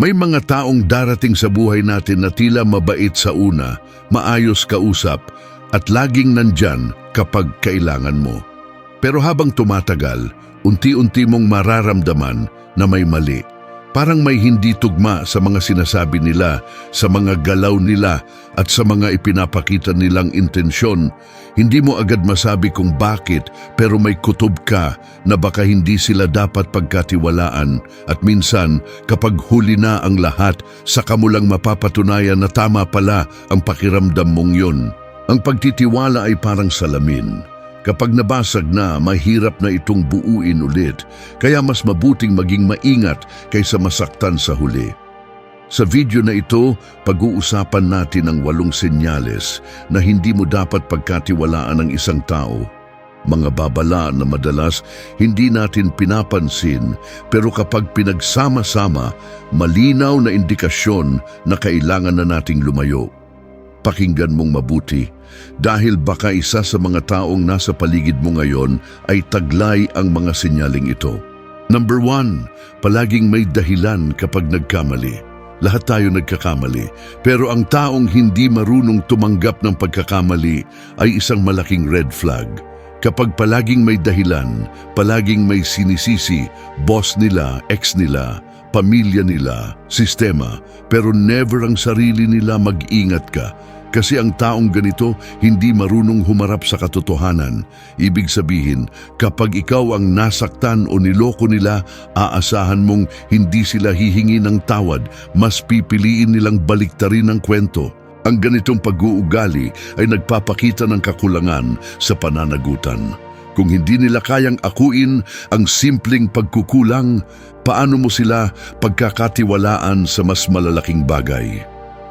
May mga taong darating sa buhay natin na tila mabait sa una, maayos kausap, at laging nandyan kapag kailangan mo. Pero habang tumatagal, unti-unti mong mararamdaman na may mali. Parang may hindi tugma sa mga sinasabi nila, sa mga galaw nila at sa mga ipinapakita nilang intensyon. Hindi mo agad masabi kung bakit pero may kutob ka na baka hindi sila dapat pagkatiwalaan at minsan kapag huli na ang lahat, saka mo lang mapapatunayan na tama pala ang pakiramdam mong yun. Ang pagtitiwala ay parang salamin. Kapag nabasag na, mahirap na itong buuin ulit, kaya mas mabuting maging maingat kaysa masaktan sa huli. Sa video na ito, pag-uusapan natin ang walong senyales na hindi mo dapat pagkatiwalaan ng isang tao. Mga babala na madalas hindi natin pinapansin pero kapag pinagsama-sama, malinaw na indikasyon na kailangan na nating lumayo. Pakinggan mong mabuti dahil baka isa sa mga taong nasa paligid mo ngayon ay taglay ang mga sinyaling ito. Number one, palaging may dahilan kapag nagkamali. Lahat tayo nagkakamali, pero ang taong hindi marunong tumanggap ng pagkakamali ay isang malaking red flag. Kapag palaging may dahilan, palaging may sinisisi, boss nila, ex nila, pamilya nila, sistema, pero never ang sarili nila mag-ingat ka. Kasi ang taong ganito hindi marunong humarap sa katotohanan. Ibig sabihin, kapag ikaw ang nasaktan o niloko nila, aasahan mong hindi sila hihingi ng tawad, mas pipiliin nilang baliktarin ang kwento. Ang ganitong pag-uugali ay nagpapakita ng kakulangan sa pananagutan. Kung hindi nila kayang akuin ang simpleng pagkukulang, paano mo sila pagkakatiwalaan sa mas malalaking bagay?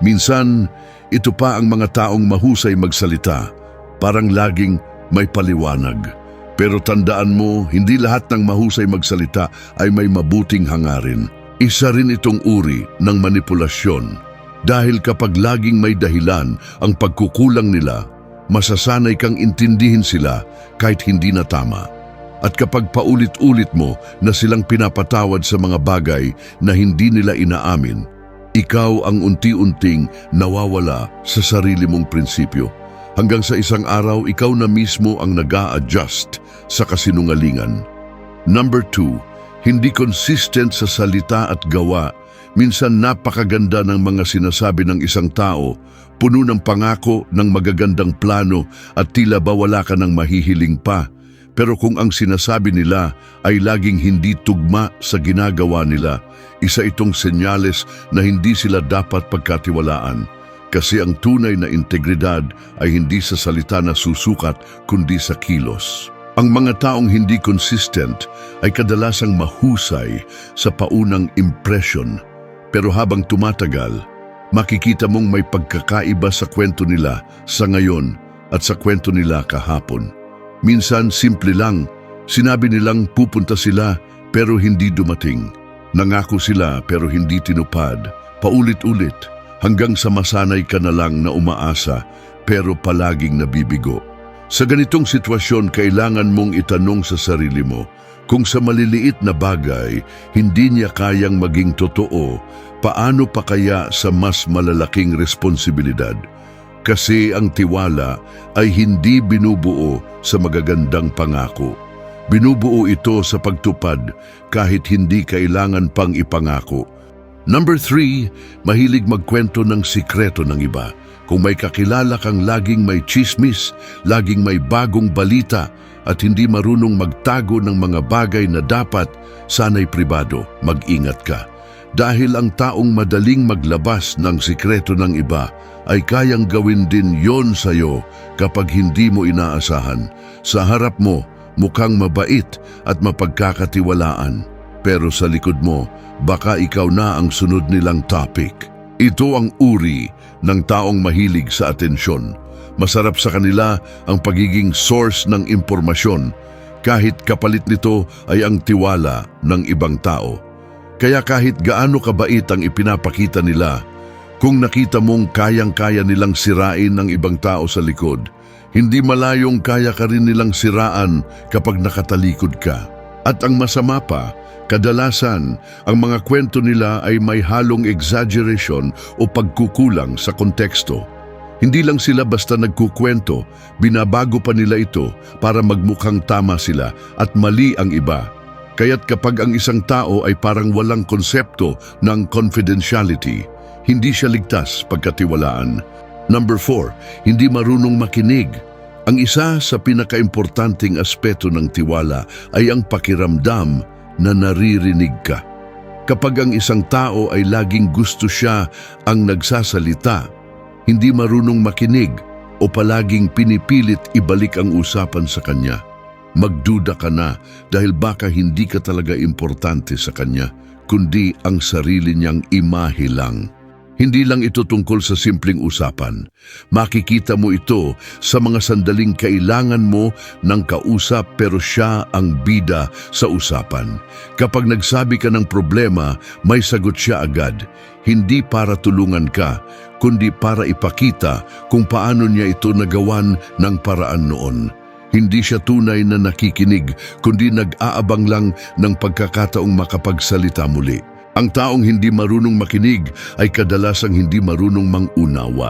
Minsan, ito pa ang mga taong mahusay magsalita, parang laging may paliwanag. Pero tandaan mo, hindi lahat ng mahusay magsalita ay may mabuting hangarin. Isa rin itong uri ng manipulasyon. Dahil kapag laging may dahilan ang pagkukulang nila, masasanay kang intindihin sila kahit hindi na tama. At kapag paulit-ulit mo na silang pinapatawad sa mga bagay na hindi nila inaamin, ikaw ang unti-unting nawawala sa sarili mong prinsipyo. Hanggang sa isang araw, ikaw na mismo ang nag adjust sa kasinungalingan. Number two, hindi consistent sa salita at gawa. Minsan napakaganda ng mga sinasabi ng isang tao, puno ng pangako ng magagandang plano at tila ba wala ka ng mahihiling pa. Pero kung ang sinasabi nila ay laging hindi tugma sa ginagawa nila, isa itong senyales na hindi sila dapat pagkatiwalaan. Kasi ang tunay na integridad ay hindi sa salita na susukat kundi sa kilos. Ang mga taong hindi consistent ay kadalasang mahusay sa paunang impression. Pero habang tumatagal, makikita mong may pagkakaiba sa kwento nila sa ngayon at sa kwento nila kahapon. Minsan simple lang, sinabi nilang pupunta sila pero hindi dumating. Nangako sila pero hindi tinupad, paulit-ulit, hanggang sa masanay ka na lang na umaasa pero palaging nabibigo. Sa ganitong sitwasyon, kailangan mong itanong sa sarili mo kung sa maliliit na bagay hindi niya kayang maging totoo, paano pa kaya sa mas malalaking responsibilidad? Kasi ang tiwala ay hindi binubuo sa magagandang pangako. Binubuo ito sa pagtupad kahit hindi kailangan pang ipangako. Number three, mahilig magkwento ng sikreto ng iba. Kung may kakilala kang laging may chismis, laging may bagong balita, at hindi marunong magtago ng mga bagay na dapat, sana'y pribado, mag-ingat ka. Dahil ang taong madaling maglabas ng sikreto ng iba ay kayang gawin din yon sa'yo kapag hindi mo inaasahan. Sa harap mo, mukhang mabait at mapagkakatiwalaan. Pero sa likod mo, baka ikaw na ang sunod nilang topic. Ito ang uri ng taong mahilig sa atensyon. Masarap sa kanila ang pagiging source ng impormasyon kahit kapalit nito ay ang tiwala ng ibang tao. Kaya kahit gaano kabait ang ipinapakita nila, kung nakita mong kayang-kaya nilang sirain ng ibang tao sa likod, hindi malayong kaya ka rin nilang siraan kapag nakatalikod ka. At ang masama pa, Kadalasan, ang mga kwento nila ay may halong exaggeration o pagkukulang sa konteksto. Hindi lang sila basta nagkukwento, binabago pa nila ito para magmukhang tama sila at mali ang iba. Kaya't kapag ang isang tao ay parang walang konsepto ng confidentiality, hindi siya ligtas pagkatiwalaan. Number four, hindi marunong makinig. Ang isa sa pinakaimportanteng aspeto ng tiwala ay ang pakiramdam na naririnig ka. Kapag ang isang tao ay laging gusto siya ang nagsasalita, hindi marunong makinig o palaging pinipilit ibalik ang usapan sa kanya. Magduda ka na dahil baka hindi ka talaga importante sa kanya, kundi ang sarili niyang imahe lang. Hindi lang ito tungkol sa simpleng usapan. Makikita mo ito sa mga sandaling kailangan mo ng kausap pero siya ang bida sa usapan. Kapag nagsabi ka ng problema, may sagot siya agad. Hindi para tulungan ka, kundi para ipakita kung paano niya ito nagawan ng paraan noon. Hindi siya tunay na nakikinig, kundi nag-aabang lang ng pagkakataong makapagsalita muli. Ang taong hindi marunong makinig ay kadalasang hindi marunong mangunawa.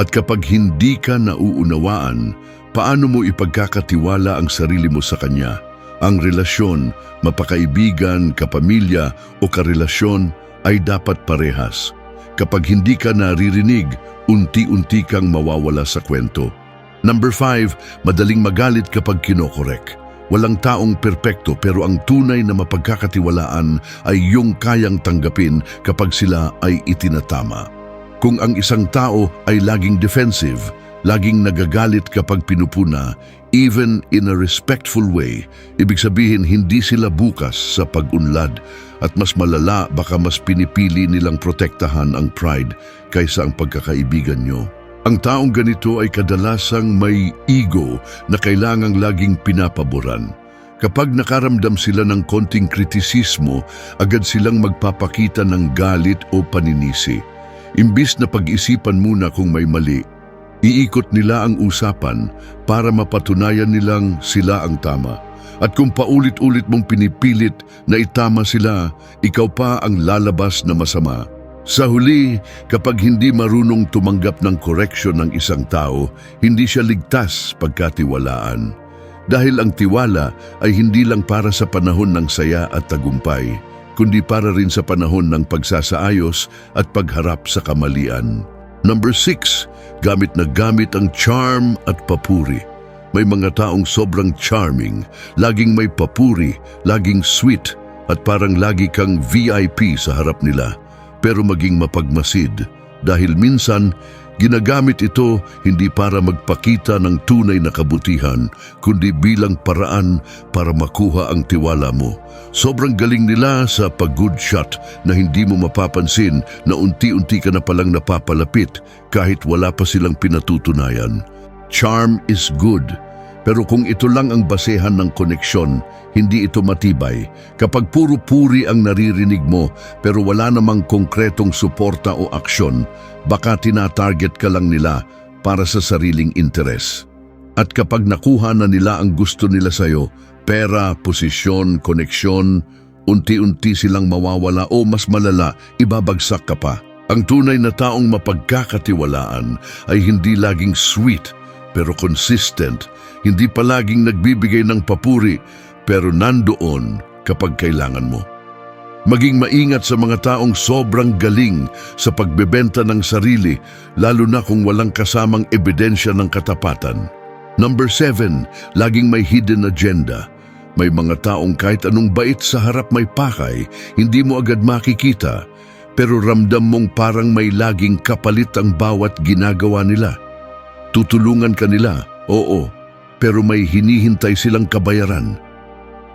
At kapag hindi ka nauunawaan, paano mo ipagkakatiwala ang sarili mo sa kanya? Ang relasyon, mapakaibigan, kapamilya o karelasyon ay dapat parehas. Kapag hindi ka naririnig, unti-unti kang mawawala sa kwento. Number five, madaling magalit kapag kinokorek. Walang taong perpekto pero ang tunay na mapagkakatiwalaan ay yung kayang tanggapin kapag sila ay itinatama. Kung ang isang tao ay laging defensive, laging nagagalit kapag pinupuna, even in a respectful way, ibig sabihin hindi sila bukas sa pag-unlad at mas malala baka mas pinipili nilang protektahan ang pride kaysa ang pagkakaibigan nyo. Ang taong ganito ay kadalasang may ego na kailangang laging pinapaboran. Kapag nakaramdam sila ng konting kritisismo, agad silang magpapakita ng galit o paninisi. Imbis na pag-isipan muna kung may mali, iikot nila ang usapan para mapatunayan nilang sila ang tama. At kung paulit-ulit mong pinipilit na itama sila, ikaw pa ang lalabas na masama. Sa huli, kapag hindi marunong tumanggap ng correction ng isang tao, hindi siya ligtas pagkatiwalaan. Dahil ang tiwala ay hindi lang para sa panahon ng saya at tagumpay, kundi para rin sa panahon ng pagsasaayos at pagharap sa kamalian. Number six, gamit na gamit ang charm at papuri. May mga taong sobrang charming, laging may papuri, laging sweet, at parang lagi kang VIP sa harap nila pero maging mapagmasid dahil minsan ginagamit ito hindi para magpakita ng tunay na kabutihan kundi bilang paraan para makuha ang tiwala mo. Sobrang galing nila sa pag-good shot na hindi mo mapapansin na unti-unti ka na palang napapalapit kahit wala pa silang pinatutunayan. Charm is good pero kung ito lang ang basehan ng koneksyon, hindi ito matibay. Kapag puro puri ang naririnig mo pero wala namang konkretong suporta o aksyon, baka tina-target ka lang nila para sa sariling interes. At kapag nakuha na nila ang gusto nila sa'yo, pera, posisyon, koneksyon, unti-unti silang mawawala o mas malala, ibabagsak ka pa. Ang tunay na taong mapagkakatiwalaan ay hindi laging sweet pero consistent, hindi palaging nagbibigay ng papuri pero nandoon kapag kailangan mo. Maging maingat sa mga taong sobrang galing sa pagbebenta ng sarili lalo na kung walang kasamang ebidensya ng katapatan. Number seven, laging may hidden agenda. May mga taong kahit anong bait sa harap may pakay, hindi mo agad makikita, pero ramdam mong parang may laging kapalit ang bawat ginagawa nila. Tutulungan ka nila, oo, pero may hinihintay silang kabayaran.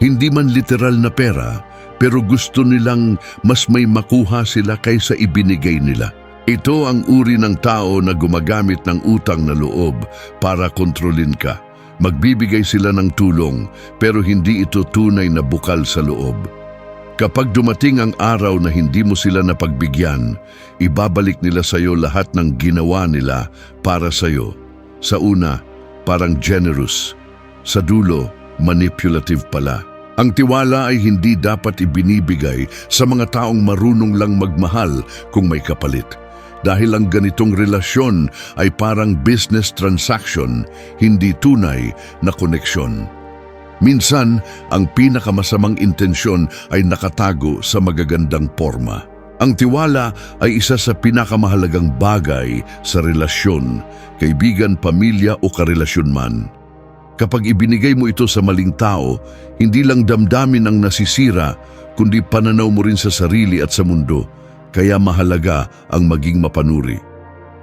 Hindi man literal na pera, pero gusto nilang mas may makuha sila kaysa ibinigay nila. Ito ang uri ng tao na gumagamit ng utang na loob para kontrolin ka. Magbibigay sila ng tulong pero hindi ito tunay na bukal sa loob. Kapag dumating ang araw na hindi mo sila napagbigyan, ibabalik nila sa iyo lahat ng ginawa nila para sa iyo. Sa una, parang generous. Sa dulo, manipulative pala. Ang tiwala ay hindi dapat ibinibigay sa mga taong marunong lang magmahal kung may kapalit. Dahil ang ganitong relasyon ay parang business transaction, hindi tunay na koneksyon. Minsan, ang pinakamasamang intensyon ay nakatago sa magagandang forma. Ang tiwala ay isa sa pinakamahalagang bagay sa relasyon, kaibigan, pamilya o karelasyon man. Kapag ibinigay mo ito sa maling tao, hindi lang damdamin ang nasisira, kundi pananaw mo rin sa sarili at sa mundo. Kaya mahalaga ang maging mapanuri.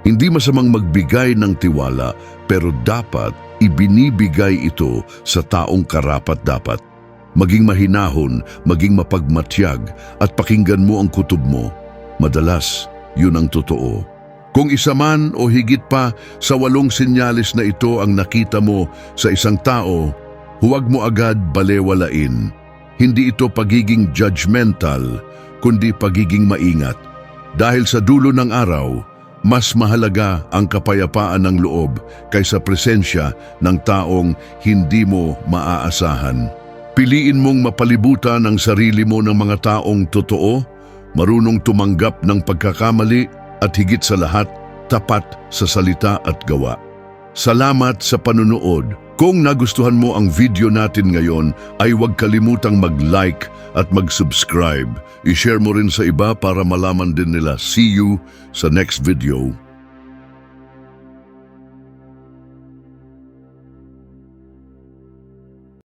Hindi masamang magbigay ng tiwala, pero dapat ibinibigay ito sa taong karapat-dapat. Maging mahinahon, maging mapagmatyag, at pakinggan mo ang kutob mo. Madalas, yun ang totoo. Kung isa man o higit pa sa walong sinyalis na ito ang nakita mo sa isang tao, huwag mo agad balewalain. Hindi ito pagiging judgmental, kundi pagiging maingat. Dahil sa dulo ng araw, mas mahalaga ang kapayapaan ng loob kaysa presensya ng taong hindi mo maaasahan. Piliin mong mapalibutan ang sarili mo ng mga taong totoo, marunong tumanggap ng pagkakamali at higit sa lahat, tapat sa salita at gawa. Salamat sa panunood. Kung nagustuhan mo ang video natin ngayon, ay huwag kalimutang mag-like at mag-subscribe. I-share mo rin sa iba para malaman din nila. See you sa next video.